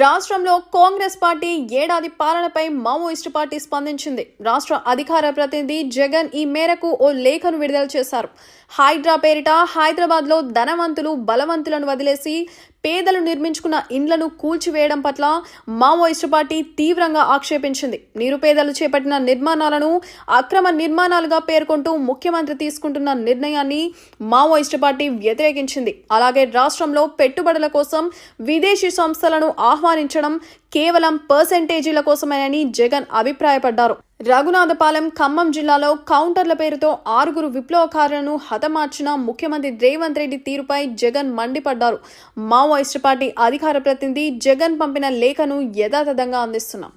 రాష్ట్రంలో కాంగ్రెస్ పార్టీ ఏడాది పాలనపై మావోయిస్టు పార్టీ స్పందించింది. రాష్ట్ర అధికార ప్రతినిధి జగన్ ఈ మేరకు ఓ లేఖను విడుదల చేశారు. హైడ్రా పేరిట హైదరాబాద్లో ధనవంతులు బలవంతులను వదిలేసి పేదలు నిర్మించుకున్న ఇండ్లను కూల్చివేయడం పట్ల మావోయిస్టు పార్టీ తీవ్రంగా ఆక్షేపించింది. నిరుపేదలు చేపట్టిన నిర్మాణాలను అక్రమ నిర్మాణాలుగా పేర్కొంటూ ముఖ్యమంత్రి తీసుకుంటున్న నిర్ణయాన్ని మావోయిస్టు పార్టీ వ్యతిరేకించింది. అలాగే రాష్ట్రంలో పెట్టుబడుల కోసం విదేశీ సంస్థలను ఆహ్వానించడం కేవలం పర్సెంటేజీల కోసమేనని జగన్ అభిప్రాయపడ్డారు. రఘునాథపాలెం ఖమ్మం జిల్లాలో కౌంటర్ల పేరుతో ఆరుగురు విప్లవకారులను హతమార్చిన ముఖ్యమంత్రి రేవంత్ రెడ్డి తీరుపై జగన్ మండిపడ్డారు. మావోయిస్టు పార్టీ అధికార ప్రతినిధి జగన్ పంపిన లేఖను యథాతథంగా అందిస్తున్నాం.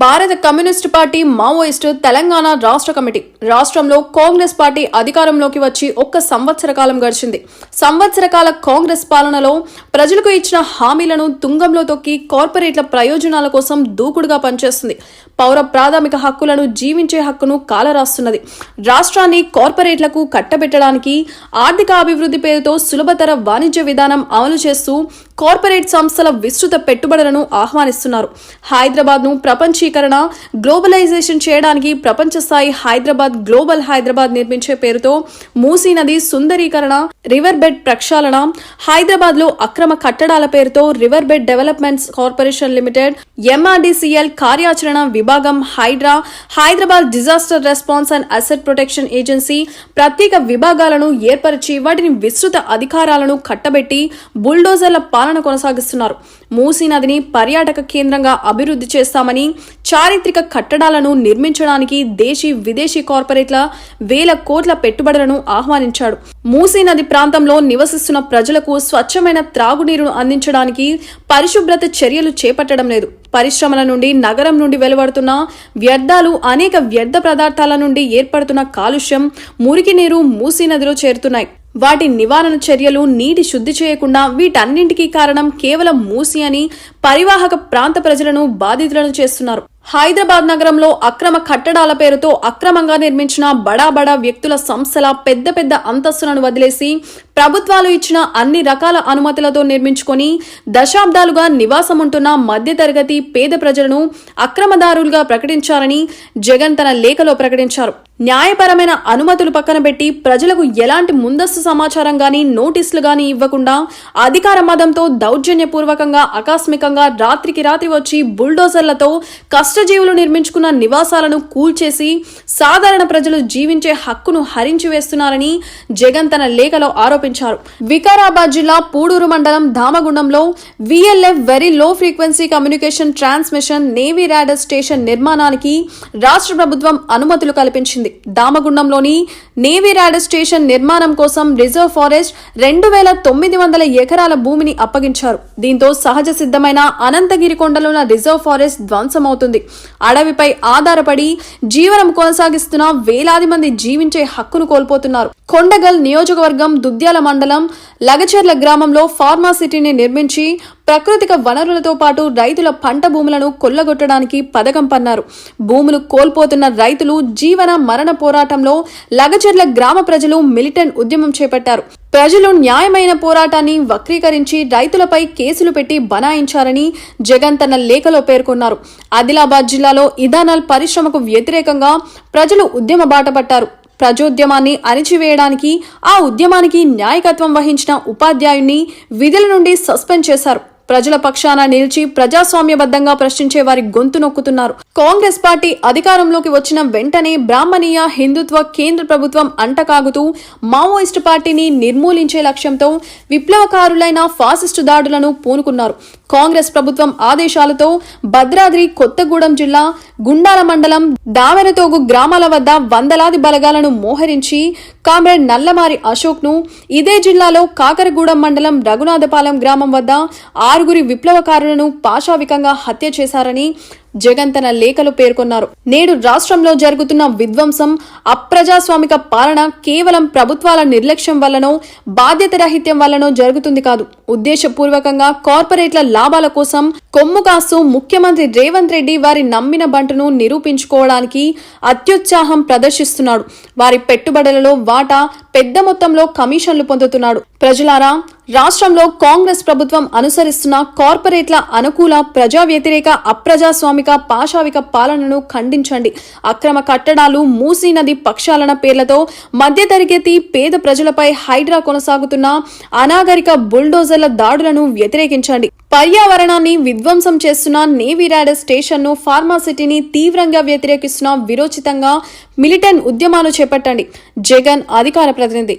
భారత కమ్యూనిస్టు పార్టీ మావోయిస్టు తెలంగాణ రాష్ట్ర కమిటీ రాష్ట్రంలో కాంగ్రెస్ పార్టీ అధికారంలోకి వచ్చి ఒక్క సంవత్సర కాలం గడిచింది. సంవత్సర కాల కాంగ్రెస్ పాలనలో ప్రజలకు ఇచ్చిన హామీలను తుంగంలో తొక్కి కార్పొరేట్ల ప్రయోజనాల కోసం దూకుడుగా పనిచేస్తుంది. పౌర ప్రాథమిక హక్కులను జీవించే హక్కును కాలరాస్తున్నది. రాష్ట్రాన్ని కార్పొరేట్లకు కట్టబెట్టడానికి ఆర్థిక అభివృద్ధి పేరుతో సులభతర వాణిజ్య విధానం అమలు చేస్తూ కార్పొరేట్ సంస్థల విస్తృత పెట్టుబడులను ఆహ్వానిస్తున్నారు. హైదరాబాద్ను ప్రపంచీకరణ గ్లోబలైజేషన్ చేయడానికి ప్రపంచ స్థాయి హైదరాబాద్ గ్లోబల్ హైదరాబాద్ నిర్మించే పేరుతో మూసీ నది సుందరీకరణ రివర్ బెడ్ ప్రక్షాళన హైదరాబాద్లో అక్రమ కట్టడాల పేరుతో river bed developments corporation limited MRDCL కార్యాచరణ విభాగం HYDRAA Hyderabad disaster response and asset protection agency ప్రత్యేక విభాగాలను ఏర్పరిచి వాటిని విస్తృత అధికారాలను కట్టబెట్టి బుల్డోజర్ల పాలన కొనసాగిస్తున్నారు. మూసీ నదిని పర్యాటక కేంద్రంగా అభివృద్ధి చేస్తామని చారిత్రక కట్టడాలను నిర్మించడానికి దేశీ విదేశీ కార్పొరేట్ల వేల కోట్ల పెట్టుబడులను ఆహ్వానించాడు. మూసీ నది ప్రాంతంలో నివసిస్తున్న ప్రజలకు స్వచ్ఛమైన త్రాగునీరును అందించడానికి పరిశుభ్రత చర్యలు చేపట్టడం లేదు. పరిశ్రమల నుండి నగరం నుండి వెలువడుతున్న వ్యర్థాలు అనేక వ్యర్థ పదార్థాల నుండి ఏర్పడుతున్న కాలుష్యం మురికి నీరు మూసీ నదిలో చేరుతున్నాయి. వాటి నివారణ చర్యలు నీటి శుద్ధి చేయకుండా వీటన్నింటికీ కారణం కేవలం మూసి అని పరివాహక ప్రాంత ప్రజలను బాధితులను చేస్తున్నారు. హైదరాబాద్ నగరంలో అక్రమ కట్టడాల పేరుతో అక్రమంగా నిర్మించిన బడా బడా వ్యక్తుల సంస్థల పెద్ద పెద్ద అంతస్తులను వదిలేసి ప్రభుత్వాలు ఇచ్చిన అన్ని రకాల అనుమతులతో నిర్మించుకొని దశాబ్దాలుగా నివాసం ఉంటున్న మధ్యతరగతి పేద ప్రజలను అక్రమదారులుగా ప్రకటించారని జగన్ తన లేఖలో ప్రకటించారు. న్యాయపరమైన అనుమతులు పక్కన పెట్టి ప్రజలకు ఎలాంటి ముందస్తు సమాచారం గాని నోటీసులు గాని ఇవ్వకుండా అధికార మదంతో దౌర్జన్యపూర్వకంగా ఆకస్మికంగా రాత్రికి రాత్రి వచ్చి బుల్డోజర్లతో కష్టజీవులు నిర్మించుకున్న నివాసాలను కూల్చేసి సాధారణ ప్రజలు జీవించే హక్కును హరించి వేస్తున్నారని జగన్ తన లేఖలో ఆరోపించారు. వికారాబాద్ జిల్లా పూడూరు మండలం ధామగుండంలో VLF very low frequency communication transmission navy radar station నిర్మాణానికి రాష్ట్ర ప్రభుత్వం అనుమతులు కల్పించింది. దామగుండంలోని నేవీ రాడర్ స్టేషన్ నిర్మాణం కోసం రిజర్వ్ ఫారెస్ట్ రెండు వేల తొమ్మిది వందల ఎకరాల భూమిని అప్పగించారు. దీంతో సహజ సిద్ధమైన అనంతగిరి కొండలున్న రిజర్వ్ ఫారెస్ట్ ధ్వంసమవుతుంది. అడవిపై ఆధారపడి జీవనం కొనసాగిస్తున్న వేలాది మంది జీవించే హక్కును కోల్పోతున్నారు. కొండగల్ నియోజకవర్గం దుద్యాల మండలం లగచెర్ల గ్రామంలో ఫార్మాసిటీని నిర్మించి ప్రాకృతిక వనరులతో పాటు రైతుల పంట భూములను కొల్లగొట్టడానికి పథకం పన్నారు. భూములు కోల్పోతున్న రైతులు జీవన మరణ పోరాటంలో లగచెర్ల గ్రామ ప్రజలు మిలిటెంట్ ఉద్యమం చేపట్టారు. ప్రజలు న్యాయమైన పోరాటాన్ని వక్రీకరించి రైతులపై కేసులు పెట్టి బనాయించారని జగన్ తన లేఖలో పేర్కొన్నారు. ఆదిలాబాద్ జిల్లాలో ఇథానాల్ పరిశ్రమకు వ్యతిరేకంగా ప్రజలు ఉద్యమ బాట పట్టారు. ప్రజోద్యమాన్ని అణిచివేయడానికి ఆ ఉద్యమానికి న్యాయకత్వం వహించిన ఉపాధ్యాయుణ్ణి విధుల నుండి సస్పెండ్ చేశారు. ప్రజల పక్షాన నిలిచి ప్రజాస్వామ్యబద్ధంగా ప్రశ్నించే వారి గొంతు నొక్కుతున్నారు. కాంగ్రెస్ పార్టీ అధికారంలోకి వచ్చిన వెంటనే బ్రాహ్మణీయ హిందుత్వ కేంద్ర ప్రభుత్వం అంటకాగుతూ మావోయిస్టు పార్టీని నిర్మూలించే లక్ష్యంతో విప్లవకారులైన ఫాసిస్టు దాడులను పూనుకున్నారు. కాంగ్రెస్ ప్రభుత్వం ఆదేశాలతో భద్రాద్రి కొత్తగూడెం జిల్లా గుండాల మండలం దామెరతోగు గ్రామాల వద్ద వందలాది బలగాలను మోహరించి కామ్రేడ్ నల్లమారి అశోక్ను ఇదే జిల్లాలో కాకరగూడెం మండలం రఘునాథపాలెం గ్రామం వద్ద ఆరుగురి విప్లవకారులను పాశావికంగా హత్య చేశారని జగన్ తన లేఖలో పేర్కొన్నారు. నేడు రాష్ట్రంలో జరుగుతున్న విధ్వంసం అప్రజాస్వామిక పాలన కేవలం ప్రభుత్వాల నిర్లక్ష్యం వల్లనో బాధ్యత రాహిత్యం వల్లనో జరుగుతుంది కాదు. ఉద్దేశపూర్వకంగా కార్పొరేట్ల లాభాల కోసం కొమ్ము కాస్తూ ముఖ్యమంత్రి రేవంత్ రెడ్డి వారి నమ్మిన బంటును నిరూపించుకోవడానికి అత్యుత్సాహం ప్రదర్శిస్తున్నాడు. వారి పెట్టుబడులలో వాటా పెద్ద మొత్తంలో కమిషన్లు పొందుతున్నాడు. ప్రజలారా రాష్ట్రంలో కాంగ్రెస్ ప్రభుత్వం అనుసరిస్తున్న కార్పొరేట్ల అనుకూల ప్రజా వ్యతిరేక అప్రజాస్వామిక పాశావిక పాలనను ఖండించండి. అక్రమ కట్టడాలు మూసీ నది పక్షాలన పేర్లతో మధ్యతరగతి పేద ప్రజలపై హైడ్రా కొనసాగుతున్న అనాగరిక బుల్డోజర్ల దాడులను వ్యతిరేకించండి. పర్యావరణాన్ని విధ్వంసం చేస్తున్న నేవీ రైడర్ స్టేషన్ను ఫార్మాసిటీని తీవ్రంగా వ్యతిరేకిస్తున్న విరోచితంగా మిలిటెంట్ ఉద్యమాలు చేపట్టండి. జగన్ అధికార ప్రతినిధి